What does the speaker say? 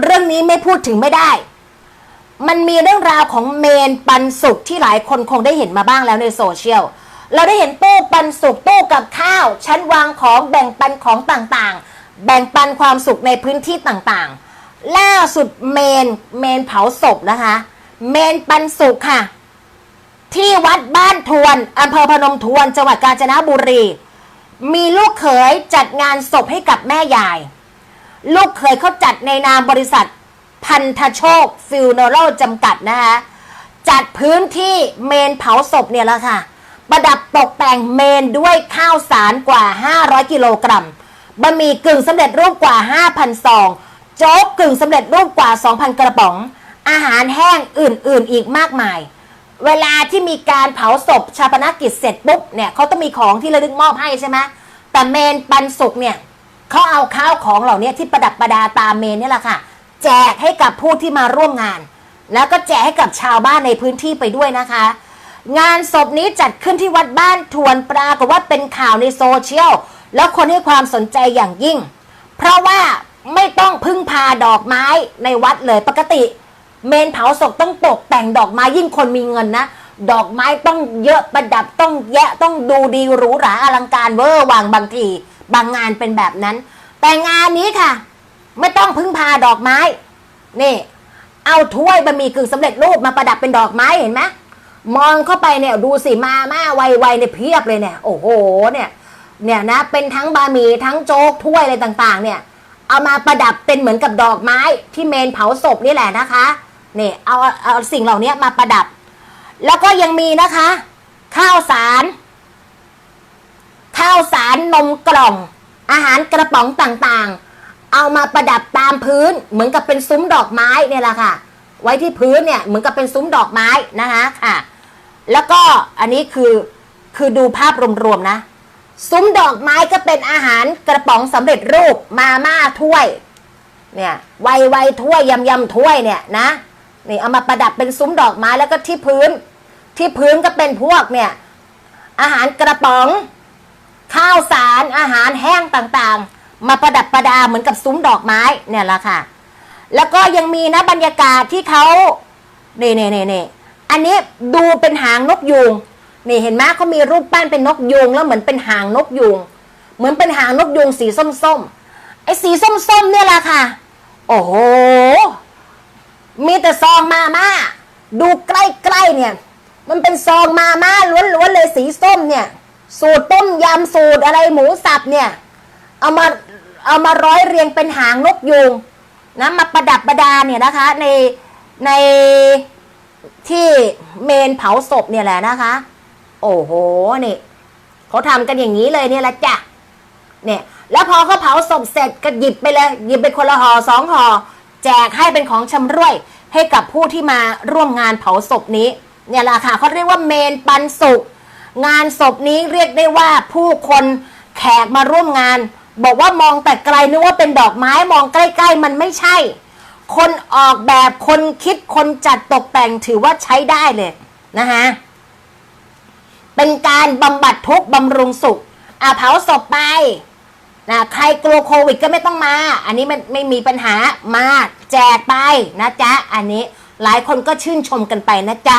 เรื่องนี้ไม่พูดถึงไม่ได้ มันมีเรื่องราวของเมนปันสุกที่หลายคนคงได้เห็นมาบ้างแล้วในโซเชียล เราได้เห็นตู้ปันสุกตู้กับข้าว ชั้นวางของแบ่งปันของต่างๆ แบ่งปันความสุขในพื้นที่ต่างๆ ล่าสุดเมนเมนเผาศพนะคะ เมนปันสุกค่ะ ที่วัดบ้านทวนอำเภอพนมทวนจังหวัดกาญจนบุรี มีลูกเขยจัดงานศพให้กับแม่ยาย ลูกเขยเขาจัดในนามบริษัท พันธโชคฟิวเนอรัลจำกัดนะคะจัดพื้นที่เมนเผาศพเนี่ยละค่ะ ประดับตกแต่งเมนด้วยข้าวสารกว่า 500 กิโลกรัมบะหมี่กึ่งสำเร็จรูปกว่า 5,000ซองโจ๊กกึ่งสำเร็จรูปกว่า 2,000 กระป๋อง อาหารแห้งอื่นๆอีกมากมาย เวลาที่มีการเผาศพชาปนกิจเสร็จปุ๊บเนี่ยเขาต้องมีของที่ระลึกมอบให้ใช่ไหมแต่เมนปันสุกเนี่ย เขาเอาข้าวของเหล่านี้ที่ประดับประดาตามเมนนี่แหละค่ะ แจกให้กับผู้ที่มาร่วมงาน แล้วก็แจกให้กับชาวบ้านในพื้นที่ไปด้วยนะคะ งานศพนี้จัดขึ้นที่วัดบ้านทวนปรากฏว่าเป็นข่าวในโซเชียลแล้วคนให้ความสนใจอย่างยิ่ง เพราะว่าไม่ต้องพึ่งพาดอกไม้ในวัดเลยปกติ เมนเผาศพต้องตกแต่งดอกไม้ยิ่งคนมีเงินนะดอกไม้ต้องเยอะประดับต้องแยะต้องดูดีหรูหราอลังการเวอร์วางบางที บางงานเป็นแบบนั้น แต่งานนี้ค่ะ ไม่ต้องพึ่งพาดอกไม้ นี่ เอาถ้วยบะหมี่กึ่งสำเร็จรูปมาประดับเป็นดอกไม้เห็นไหมมองเข้าไปเนี่ยดูสิมาม่าไวๆเนี่ยเพียบเลยเนี่ย โอ้โหเนี่ย เนี่ยนะ เป็นทั้งบะหมี่ทั้งโจ๊กถ้วยอะไรต่างๆ เนี่ย เอามาประดับเป็นเหมือนกับดอกไม้ที่เมนเผาศพนี่แหละนะคะนี่เอาเอาสิ่งเหล่านี้มาประดับ แล้วก็ยังมีนะคะ ข้าวสาร ข้าวสารนมกล่อง อาหารกระป๋องต่างๆ เอามาประดับตามพื้น เหมือนกับเป็นซุ้มดอกไม้เนี่ยแหละค่ะ ไว้ที่พื้นเนี่ยเหมือนกับเป็นซุ้มดอกไม้นะคะค่ะ แล้วก็อันนี้คือคือดูภาพรวมๆนะ ซุ้มดอกไม้ก็เป็นอาหารกระป๋องสำเร็จรูปมาม่าถ้วยเนี่ยไวไวถ้วยยำยำถ้วยเนี่ยนะนี่เอามาประดับเป็นซุ้มดอกไม้แล้วก็ที่พื้น ที่พื้นก็เป็นพวกเนี่ยอาหารกระป๋องาวสารอาหารแห้งต่างๆ มาประดับประดาเหมือนกับซุ้มดอกไม้เนี่ยละค่ะ แล้วก็ยังมีนะบรรยากาศที่เขาเนี่เนี่เนี่นี่อันนี้ดูเป็นหางนกยูงนี่เห็นไหมเขามีรูปปั้นเป็นนกยูงแล้วเหมือนเป็นหางนกยูงเหมือนเป็นหางนกยูงสีส้มๆไอ้สีส้มๆเนี่ยแหละค่ะ โอ้โหมีแต่ซองมาม่าดูใกล้ๆเนี่ย มันเป็นซองมาม่าล้วนๆเลยสีส้มเนี่ย สูตรต้มยำสูตรอะไรหมูสับเนี่ย เอามาเอามาร้อยเรียงเป็นหางนกยูงนะมาประดับประดาเนี่ยนะคะ ในในที่เมนเผาศพเนี่ยแหละนะคะ โอ้โหนี่เขาทำกันอย่างนี้เลยเนี่ยแหละจ้ะเนี่ยแล้วพอเขาเผาศพเสร็จก็หยิบไปเลย หยิบไปคนละห่อสองห่อแจกให้เป็นของชำร่วย ให้กับผู้ที่มาร่วมงานเผาศพนี้ เนี่ยแหละค่ะเขาเรียกว่าเมนปันสุก งานศพนี้เรียกได้ว่าผู้คนแขกมาร่วมงาน บอกว่ามองแต่ไกลนึกว่าเป็นดอกไม้มองใกล้ ๆ มันไม่ใช่ คนออกแบบคนคิดคนจัดตกแต่งถือว่าใช้ได้เลยนะคะเป็นการบำบัดทุกบำรุงสุขอะเผาศพไปนะใครกลัวโควิดก็ไม่ต้องมา อันนี้มันไม่มีปัญหามาแจกไปนะจ๊ะ อันนี้หลายคนก็ชื่นชมกันไปนะจ๊ะ